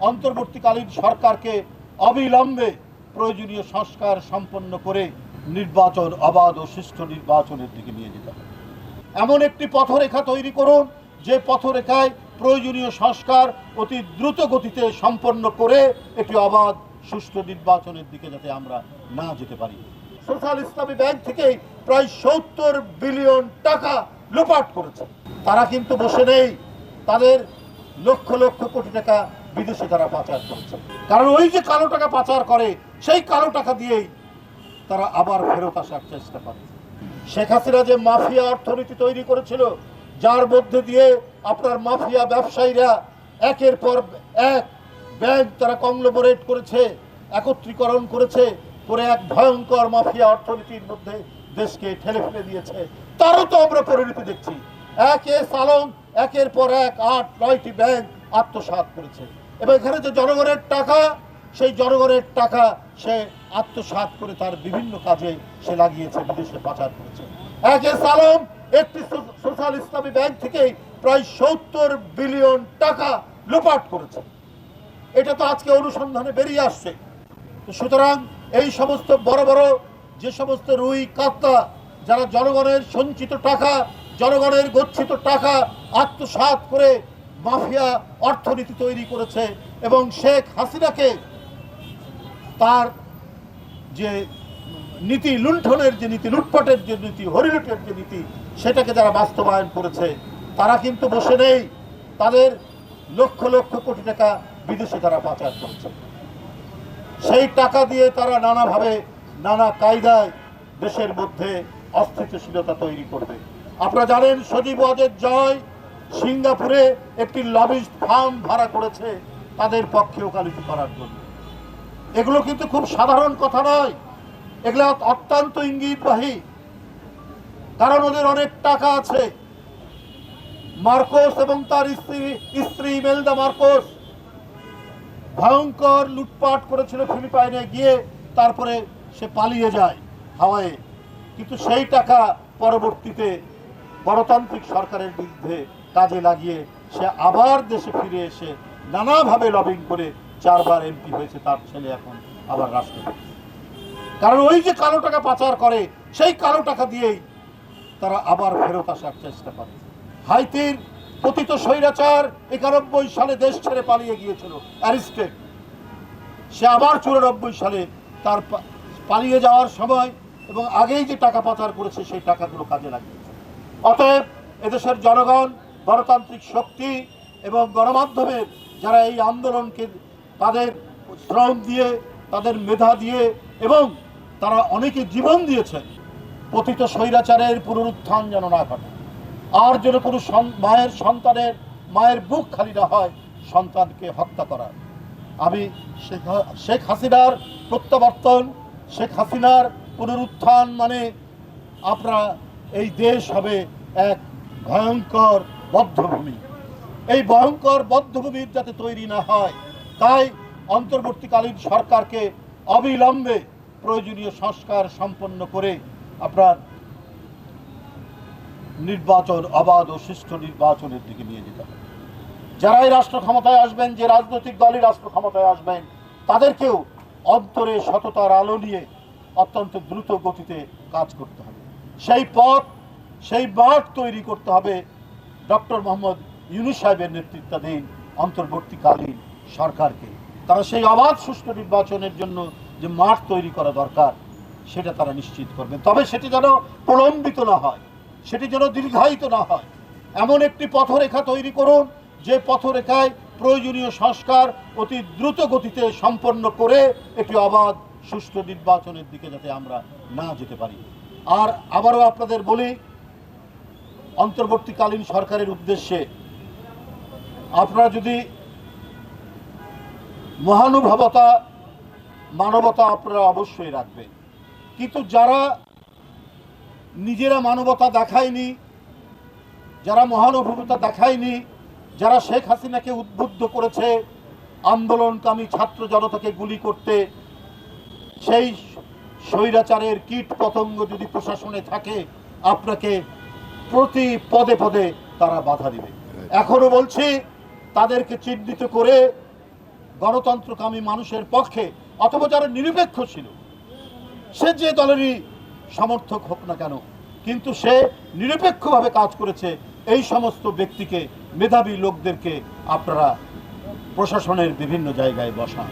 অন্তর্বর্তীকালীন সরকারকে অবিলম্বে প্রয়োজনীয় সংস্কার সম্পন্ন করে নির্বাচন অবাধ ও সুষ্ঠু নির্বাচনের দিকে নিয়ে যেতে হবে। এমন একটি পথরেখা তৈরি করুন, যে পথরেখায় প্রয়োজনীয় সংস্কার অতি দ্রুত গতিতে সম্পন্ন করে একটি অবাধ, সুষ্ঠু নির্বাচনের দিকে যাতে আমরা না যেতে পারি। সোশ্যাল ইসলামী ব্যাংক থেকে প্রায় সত্তর বিলিয়ন টাকা লোপাট করেছে। তারা কিন্তু বসে নেই। তাদের লক্ষ লক্ষ কোটি টাকা বিদেশে তারা পাচার করছে। কারণ ওই যে কালো টাকা পাচার করে, সেই কালো টাকা দিয়েই তারা আবার ফেরত আসার চেষ্টা করে। শেখ হাসিনা যে মাফিয়া অর্থনীতি তৈরি করেছিল, যার মধ্যে দিয়ে আপনার মাফিয়া ব্যবসায়ীরা একের পর এক ব্যাংক তারা কংলোবরেট করেছে, একত্রীকরণ করেছে, করে এক ভয়ঙ্কর মাফিয়া অর্থনীতির মধ্যে দেশকে ঠেলে ফেলে দিয়েছে। তারও তো আমরা পরিণতি দেখছি। এক একে সালং, একের পর এক আট, নয়টি ব্যাংক আত্মসাৎ করেছে। এবং এখানে যে জনগণের টাকা, সেই জনগণের টাকা সে আত্মসাৎ করে তার বিভিন্ন কাজে সে লাগিয়েছে, বিদেশে পাচার করেছে। একে সালম একটি সোশ্যাল ইসলামী ব্যাংক থেকে প্রায় সত্তর বিলিয়ন টাকা লোপাট করেছে। এটা তো আজকে অনুসন্ধানে বেরিয়ে আসছে। সুতরাং এই সমস্ত বড় বড় যে সমস্ত রুই কাত্তা যারা জনগণের সঞ্চিত টাকা, জনগণের গচ্ছিত টাকা আত্মসাৎ করে মাফিয়া অর্থনীতি তৈরি করেছে এবং শেখ হাসিনাকে তার যে নীতি লুণ্ঠনের যে নীতি, লুটপাটের যে নীতি, হরিলুটের যে নীতি, সেটাকে যারা বাস্তবায়ন করেছে, তারা কিন্তু বসে নেই। তাদের লক্ষ লক্ষ কোটি টাকা বিদেশে তারা পাচার করছে। সেই টাকা দিয়ে তারা নানাভাবে, নানা কায়দায় দেশের মধ্যে অস্থিতিশীলতা তৈরি করবে। আপনারা জানেন সজীব ওয়াজের জয় সিঙ্গাপুরে একটি লবিস্ট ফার্ম ভাড়া করেছে তাদের পক্ষে ওকালতি করার জন্য। এগুলো কিন্তু খুব সাধারণ কথা নয়। এগুলো অত্যন্ত ইঙ্গিতবাহী। কারণ ওদের অনেক টাকা আছে। মার্কোস এবং তার স্ত্রী স্ত্রী মেলদা মার্কোস ভয়ঙ্কর লুটপাট করেছিল ফিলিপাইনে, গিয়ে তারপরে সে পালিয়ে যায় হাওয়ায়। কিন্তু সেই টাকা পরবর্তীতে গণতান্ত্রিক সরকারের বিরুদ্ধে কাজে লাগিয়ে সে আবার দেশে ফিরে এসে নানাভাবে লবিং করে চারবার এমপি হয়েছে তার ছেলে এখন আবার রাষ্ট্রপতি। কারণ ওই যে কালো টাকা পাচার করে, সেই কালো টাকা দিয়েই তারা আবার ফেরত আসার চেষ্টা করে। হাইতির পতিত স্বৈরাচার একানব্বই সালে দেশ ছেড়ে পালিয়ে গিয়েছিল অ্যারিস্টেড সে আবার চুরানব্বই সালে তার পালিয়ে যাওয়ার সময় এবং আগেই যে টাকা পাচার করেছে, সেই টাকাগুলো কাজে লাগিয়েছে। অতএব এদেশের জনগণ গণতান্ত্রিক শক্তি এবং গণমাধ্যমের যারা এই আন্দোলনকে তাদের শ্রম দিয়ে, তাদের মেধা দিয়ে এবং তারা অনেকে জীবন দিয়েছেন, পতিত স্বৈরাচারের পুনরুত্থান যেন না ঘটে। আর যেন কোনো মায়ের সন্তানের, মায়ের বুক খালি না হয়, সন্তানকে হত্যা করার আমি শেখ শেখ হাসিনার প্রত্যাবর্তন, শেখ হাসিনার পুনরুত্থান মানে আপনারা, এই দেশ হবে এক ভয়ঙ্কর বদ্ধভূমি। এই ভয়ঙ্কর বদ্ধভূমির যাতে তৈরি না হয়, তাই অন্তর্বর্তীকালীন সরকারকে অবিলম্বে প্রয়োজনীয় সংস্কার সম্পন্ন করে আপনার নির্বাচন অবাধ ও সুষ্ঠু নির্বাচনের দিকে নিয়ে যেতে হবে। যারাই রাষ্ট্র ক্ষমতায় আসবেন, যে রাজনৈতিক দলই রাষ্ট্র ক্ষমতায় আসবেন, তাদেরকেও অন্তরে সততার আলো নিয়ে অত্যন্ত দ্রুত গতিতে কাজ করতে হবে। সেই পথ, সেই মাঠ তৈরি করতে হবে ডক্টর মোহাম্মদ ইউনুস সাহেবের নেতৃত্বাধীন অন্তর্বর্তীকালীন সরকারকে। তারা সেই অবাধ সুষ্ঠু নির্বাচনের জন্য যে মাঠ তৈরি করা দরকার, সেটা তারা নিশ্চিত করবেন তবে সেটি যেন প্রলম্বিত না হয়, সেটি যেন দীর্ঘায়িত না হয়। এমন একটি পথরেখা তৈরি করুন, যে পথরেখায় প্রয়োজনীয় সংস্কার অতি দ্রুত গতিতে সম্পন্ন করে একটি অবাধ সুষ্ঠু নির্বাচনের দিকে যাতে আমরা না যেতে পারি। আর আবারও আপনাদের বলি অন্তর্বর্তীকালীন সরকারের উদ্দেশ্যে আপনারা যদি মহানুভবতা, মানবতা আপনারা অবশ্যই রাখবেন। কিন্তু যারা নিজেরা মানবতা দেখায়নি, যারা মহানুভবতা দেখায়নি, যারা শেখ হাসিনাকে উদ্বুদ্ধ করেছে আন্দোলনকামী ছাত্র জনতাকে গুলি করতে, সেই স্বৈরাচারের কীট পতঙ্গ যদি প্রশাসনে থাকে, আপনাকে প্রতি পদে পদে তারা বাধা দিবে। এখনও বলছি, তাদেরকে চিহ্নিত করে গণতন্ত্রকামী মানুষের পক্ষে, অথবা যারা নিরপেক্ষ ছিল, সে যে দলেরই সমর্থক হোক না কেন, কিন্তু সে নিরপেক্ষভাবে কাজ করেছে। এই সমস্ত ব্যক্তিকে, মেধাবী লোকদেরকে আপনারা প্রশাসনের বিভিন্ন জায়গায় বসান।